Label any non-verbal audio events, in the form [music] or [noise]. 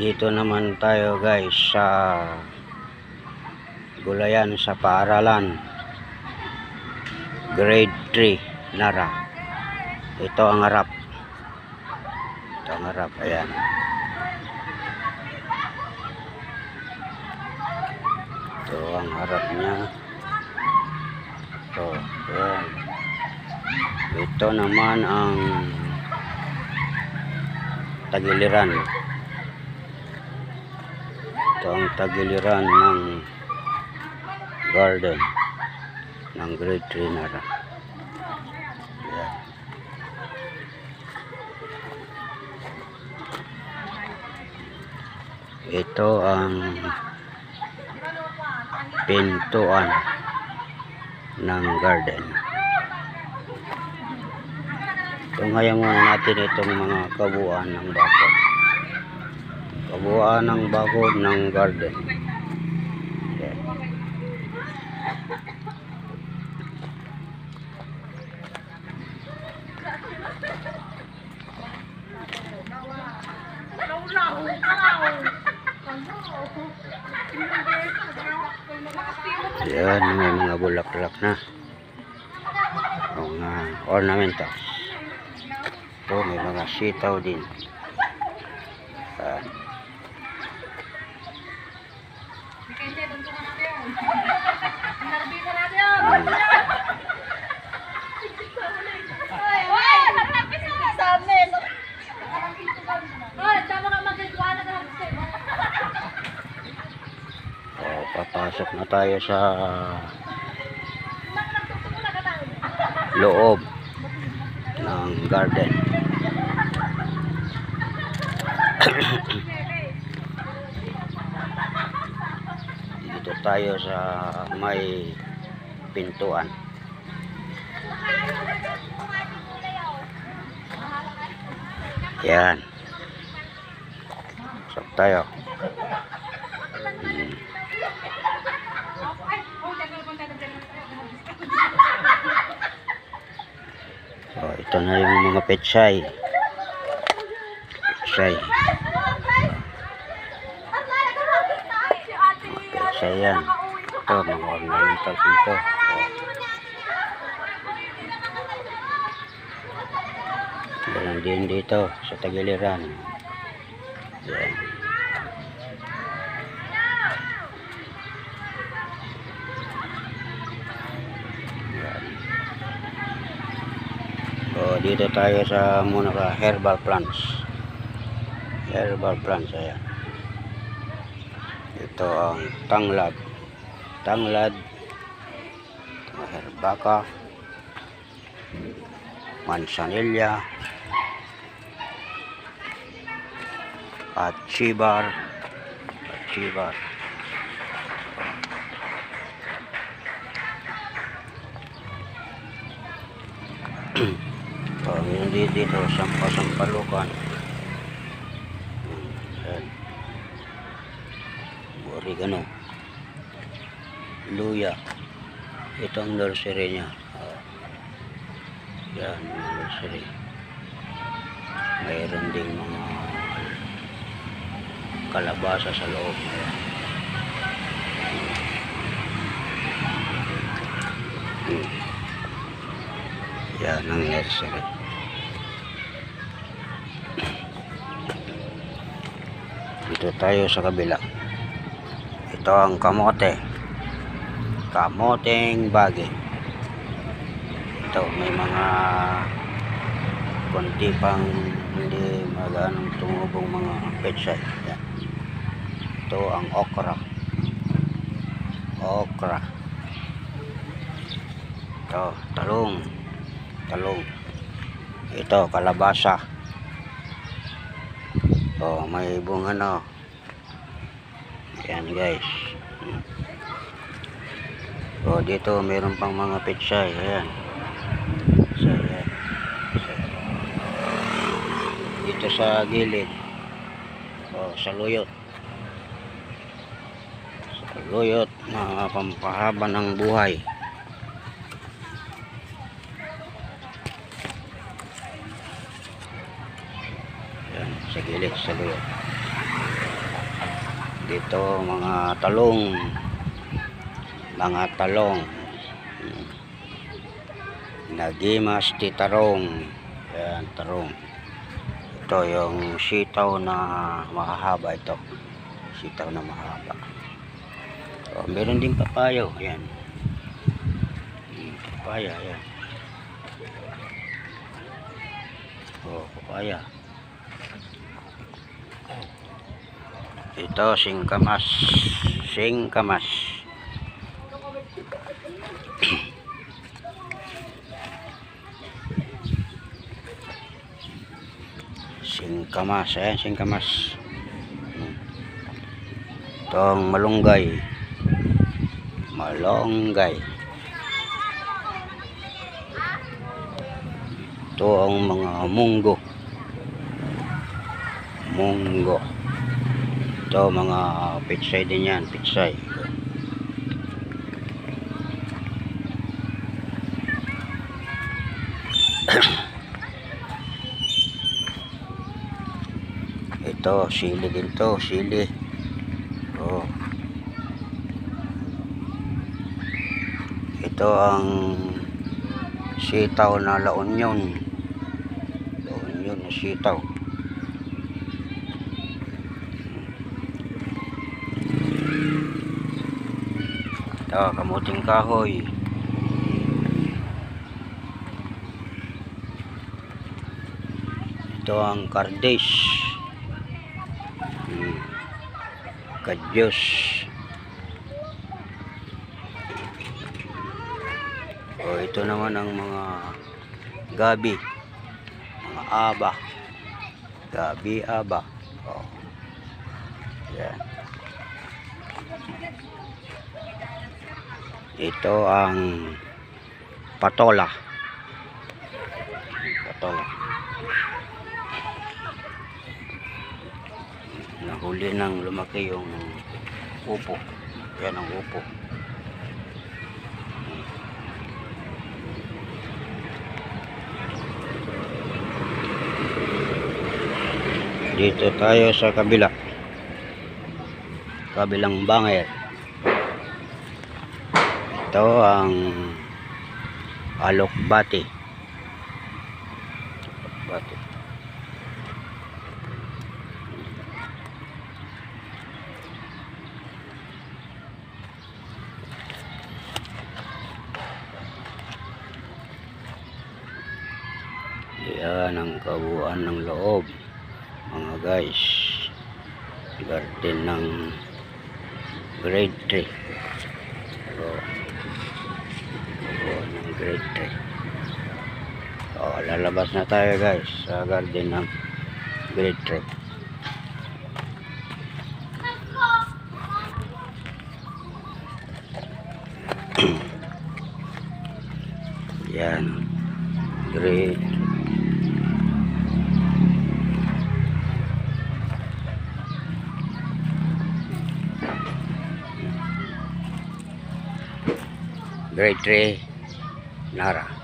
dito naman tayo guys sa gulayan sa paaralan. Grade 3 Nara. Ito ang harap. Ito ang harap ayan. Ito ang harap niya. Ito ayan. Ito naman ang tagiliran ito ang tagiliran ng garden ng 3 Nara Ayan. ito ang pintuan ng garden Tunghayan muna natin itong mga kabuuan ng bakod. Kabuuan ng bakod ng garden. Yan. Yan, may mga bulaklak na. Mga ornamental. Ito, may mga sitaw din. Yan. Hmm. Oh, papasok na tayo sa loob ng garden. [coughs] Dito tayo sa may pintuan. Yan. Pasok tayo. Hmm. So, ito na yung mga petsay. Petsay. Petsay yan. Ito, mga ornamental dito. Ganun din dito sa tagiliran. Yan. Dito tayo sa muna ka herbal plants. Herbal plants, ayan. Ito ang tanglad. Tanglad. Herbaka. Mansanilla. At chibar. At chibar. Yun dito, sampa-sampalukan. Ayan. Oregano. Luya. Ito ang nursery niya. Oh. Yan, nursery. Mayroon ding mga kalabasa sa loob. Ayan. Hmm. Yan ang nursery. Dito tayo sa kabila. Ito ang kamote. Kamoteng bagi. Ito may mga konti pang hindi maganong tumubong mga petsay. Yan. Ito ang okra. Okra. Ito, talong talong ito kalabasa oh may bunga na yan guys. Oh dito mayroon pang mga pitsay ayan. So, ayan. dito sa gilid. Oh sa luyot. Sa luyot na pampahaba ng buhay. Yan, sa gilid, sa luyot. Dito mga talong. Mga talong. Nagimas di tarong. Yan, tarong. Ito yung sitaw na mahahaba ito. Sitaw na mahaba. Oh, meron din papayo. Ayan. Hmm, Papaya, ayan. Oh, papaya. Ito, singkamas. Singkamas. singkamas. Ayan, singkamas. Itong malunggay. Malunggay. Ito ang mga munggo. Munggo. Ito mga pitsay din yan. Pitsay. [coughs] Ito, sili din to, sili. Oh. Ito ang sitaw na La Union. La Union na sitaw. Ito, kamuting kahoy. Ito ang kardes. Hmm. Kadyos. O ito naman ang mga gabi. Mga aba. Gabi, aba. O. Yan. Ito ang patola. Patola. Nahuli nang lumaki yung upo. Yan ang upo. Dito tayo sa kabila. Kabilang banger. Ito ang alokbati. Alokbati. Yan ang kabuuan ng loob mga guys garden ng grade 3 grade 3 so lalabas na tayo guys sa garden ng grade 3 [clears throat] yan. Grade. Grade 3 Nara